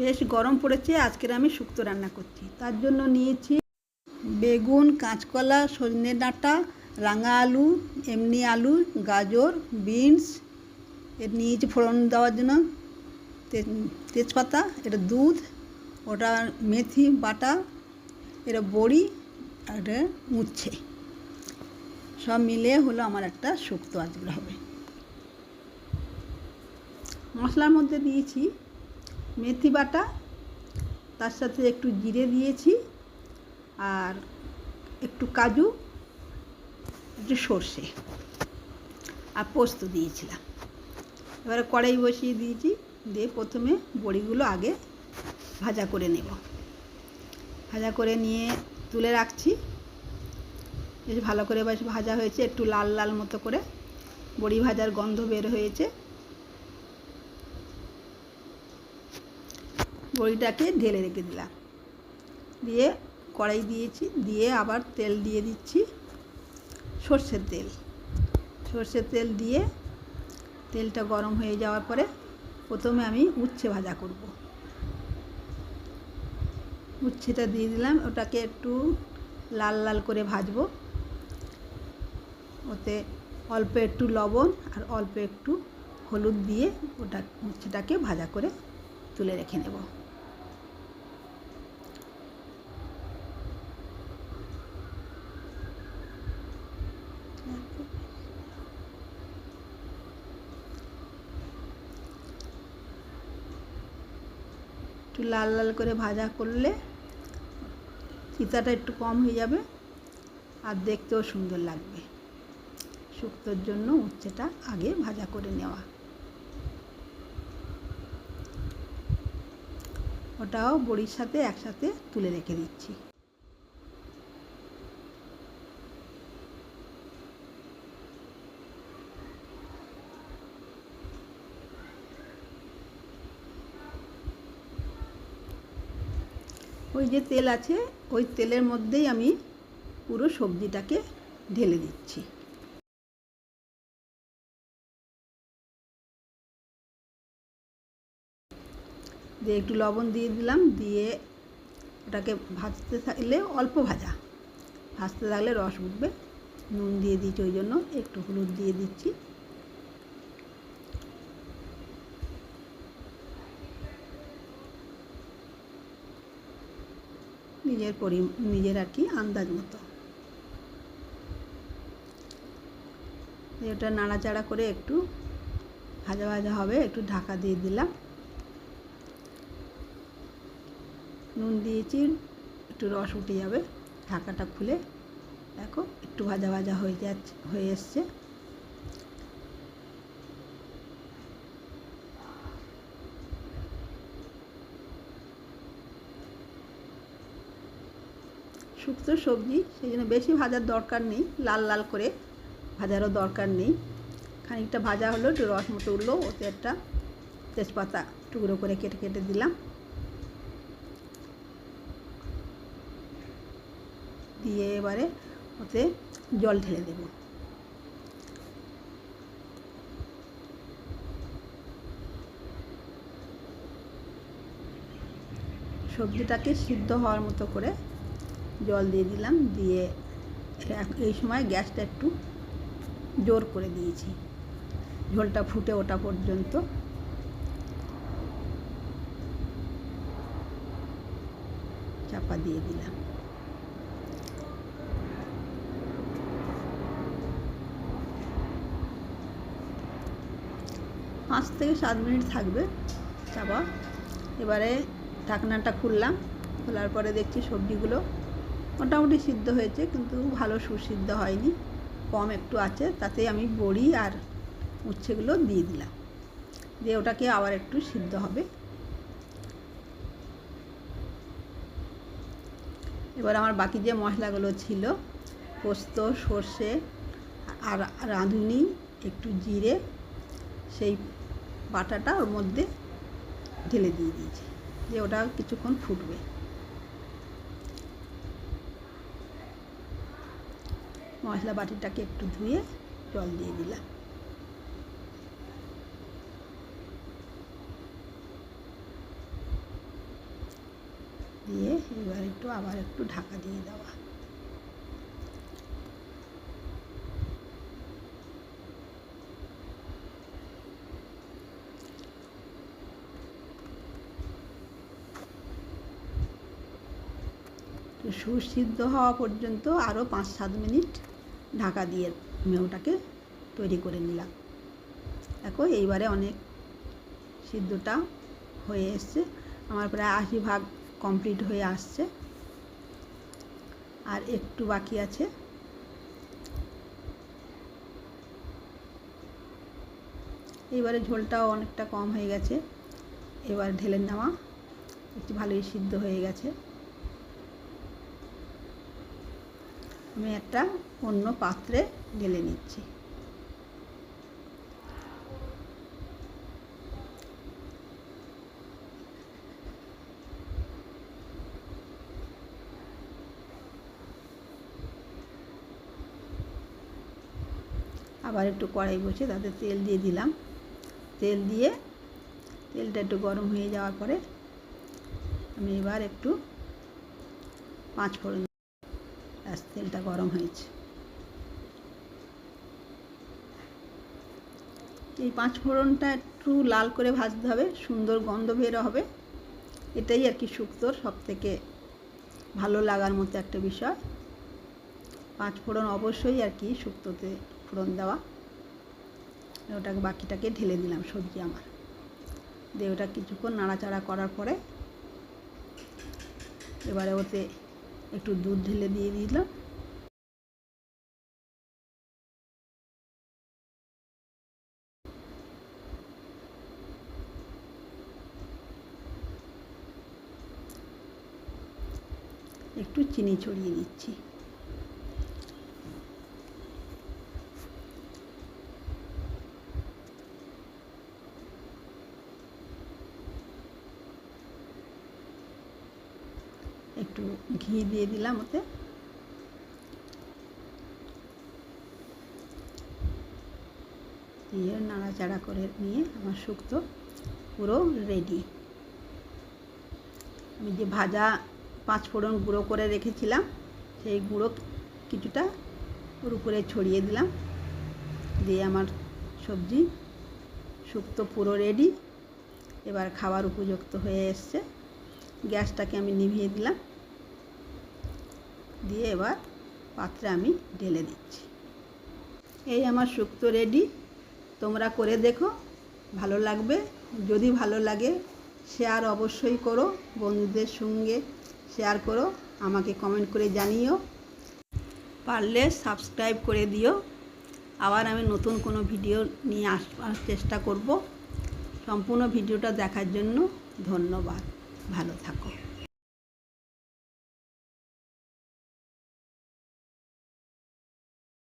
বেশ গরম পড়েছে, আজকের আমি শুক্তো রান্না করছি। তার জন্য নিয়েছি বেগুন, কাঁচকলা, সজনে ডাঁটা, রাঙা আলু, এমনি আলু, গাজর, বিনস, এর নিয়েছি ফোড়ন দেওয়ার জন্য তেজপাতা এটা দুধ, ওটা মেথি, বাটা এটা বড়ি, আর এটা উচ্ছে সব মিলিয়ে হলো আমার একটা শুক্তো আজকে হবে। মশলার মধ্যে দিয়েছি মেথি বাটা, তার সাথে একটু জিরে দিয়েছি আর একটু কাজু, একটু সর্ষে আর পোস্ত দিয়েছিলাম। এবারে কড়াই বসিয়ে দিয়েছি, দিয়ে প্রথমে বড়িগুলো আগে ভাজা করে নেব। ভাজা করে নিয়ে তুলে রাখছি। বেশ ভালো করে বেশ ভাজা হয়েছে, একটু লাল লাল মতো করে। বড়ি ভাজার গন্ধ বের হয়েছে। বড়িটাকে ঢেলে রেখে দিলাম। দিয়ে কড়াই দিয়েছি, দিয়ে আবার তেল দিয়ে দিচ্ছি সর্ষের তেল। সর্ষের তেল দিয়ে তেলটা গরম হয়ে যাওয়ার পরে প্রথমে আমি উচ্ছে ভাজা করব। উচ্ছেটা দিয়ে দিলাম, ওটাকে একটু লাল লাল করে ভাজবো। ওতে অল্প একটু লবণ আর অল্প একটু হলুদ দিয়ে ওটা উচ্ছেটাকে ভাজা করে তুলে রেখে নেব। একটু লাল লাল করে ভাজা করলে চিতাটা একটু কম হয়ে যাবে আর দেখতেও সুন্দর লাগবে। শুক্তোর জন্য উচ্ছেটা আগে ভাজা করে নেওয়া। ওটাও বড়ির সাথে একসাথে তুলে রেখে দিচ্ছি। ওই যে তেল আছে, ওই তেলের মধ্যেই আমি পুরো সবজিটাকে ঢেলে দিচ্ছি। দিয়ে একটু লবণ দিয়ে দিলাম, দিয়ে ওটাকে ভাজতে থাকলে অল্প ভাজা। ভাজতে থাকলে রস উঠবে, নুন দিয়ে দিচ্ছি ওই জন্য, একটু হলুদ দিয়ে দিচ্ছি। নিজের পরি, নিজের আর কি আন্দাজ মতো। এটা নাড়াচাড়া করে একটু ভাজা ভাজা হবে, একটু ঢাকা দিয়ে দিলাম। নুন দিয়েছি, একটু রস উঠে যাবে, ঢাকাটা খুলে দেখো, একটু ভাজা ভাজা হয়ে যাচ্ছে, হয়ে এসছে। শুক্তো সবজি সেই জন্য বেশি ভাজার দরকার নেই, লাল লাল করে ভাজারও দরকার নেই। খানিকটা ভাজা হলো, একটু রস মতো উঠল, ওতে একটা তেজপাতা টুকরো করে কেটে কেটে দিলাম। দিয়ে এবারে ওতে জল ঢেলে দেব। সবজিটাকে সিদ্ধ হওয়ার মতো করে জল দিয়ে দিলাম, দিয়ে এই সময় গ্যাসটা একটু জোর করে দিয়েছি। ঝোলটা ফুটে ওটা পর্যন্ত। চাপা দিয়ে দিলাম। পাঁচ থেকে সাত মিনিট থাকবে চাপা। এবারে ঢাকনাটা খুললাম, খোলার পরে দেখছি সবজিগুলো মোটামুটি সিদ্ধ হয়েছে, কিন্তু ভালো সুসিদ্ধ হয়নি। কম একটু আছে, তাতে আমি বড়ি আর উচ্ছেগুলো দিয়ে দিলাম। দিয়ে ওটাকে আবার একটু সিদ্ধ হবে। এবার আমার বাকি যে মশলাগুলো ছিল, পোস্ত, সর্ষে আর রাঁধুনি, একটু জিরে, সেই বাটাটা ওর মধ্যে ঢেলে দিয়ে দিয়েছি। দিয়ে ওটা কিছুক্ষণ ফুটবে। মশলা বাটিটাকে একটু ধুয়ে জল দিয়ে দিলাম। দিয়ে এবার একটু আবার একটু ঢাকা দিয়ে দেওয়া। সুসিদ্ধ হওয়া পর্যন্ত আরও পাঁচ সাত মিনিট ঢাকা দিয়ে মেউটাকে তৈরি করে নিলাম। দেখো এইবারে অনেক সিদ্ধটা হয়ে এসছে। আমার প্রায় আশি ভাগ কমপ্লিট হয়ে আসছে। আর একটু বাকি আছে। এইবারে ঝোলটাও অনেকটা কম হয়ে গেছে। এবার ঢেলে নেওয়া। একটু ভালোই সিদ্ধ হয়ে গেছে। আমি একটা অন্য পাত্রে ঢেলে নিচ্ছি। আবার একটু কড়াই বসে তাতে তেল দিয়ে দিলাম। তেল দিয়ে তেলটা একটু গরম হয়ে যাওয়ার পরে আমি এবার একটু পাঁচ ফোড়ন ব্যাস তেলটা গরম হয়েছে। এই পাঁচ ফোড়নটা একটু লাল করে ভাজতে হবে, সুন্দর গন্ধ বেরো হবে। এটাই আর কি শুক্তোর সব থেকে ভালো লাগার মতো একটা বিষয়। পাঁচ ফোড়ন অবশ্যই আর কি শুক্তোতে ফোড়ন দেওয়া। ওটাকে বাকিটাকে ঢেলে দিলাম সবজি আমার। দিয়ে ওটা কিছুক্ষণ নাড়াচাড়া করার পরে এবারে ওতে একটু দুধ ঢেলে দিয়ে দিলাম। একটু চিনি ছড়িয়ে দিচ্ছি একটু ঘি দিয়ে দিলাম ওতে। দিয়ে নাড়াচাড়া করে নিয়ে আমার শুক্তো পুরো রেডি আমি যে ভাজা পাঁচ ফোড়ন গুঁড়ো করে রেখেছিলাম, সেই গুঁড়ো কিছুটা ওর উপরে ছড়িয়ে দিলাম। দিয়ে আমার সবজি শুক্তো পুরো রেডি এবার খাবার উপযুক্ত হয়ে এসছে। গ্যাসটাকে আমি নিভিয়ে দিলাম। দিয়ে এবার পাত্রে আমি ঢেলে দিচ্ছি। এই আমার শুক্তো রেডি। তোমরা করে দেখো, ভালো লাগবে। যদি ভালো লাগে শেয়ার অবশ্যই করো, বন্ধুদের সঙ্গে শেয়ার করো, আমাকে কমেন্ট করে জানিও। পারলে সাবস্ক্রাইব করে দিও। আবার আমি নতুন কোনো ভিডিও নিয়ে আসবার চেষ্টা করব। সম্পূর্ণ ভিডিওটা দেখার জন্য ধন্যবাদ। ভালো থাকো।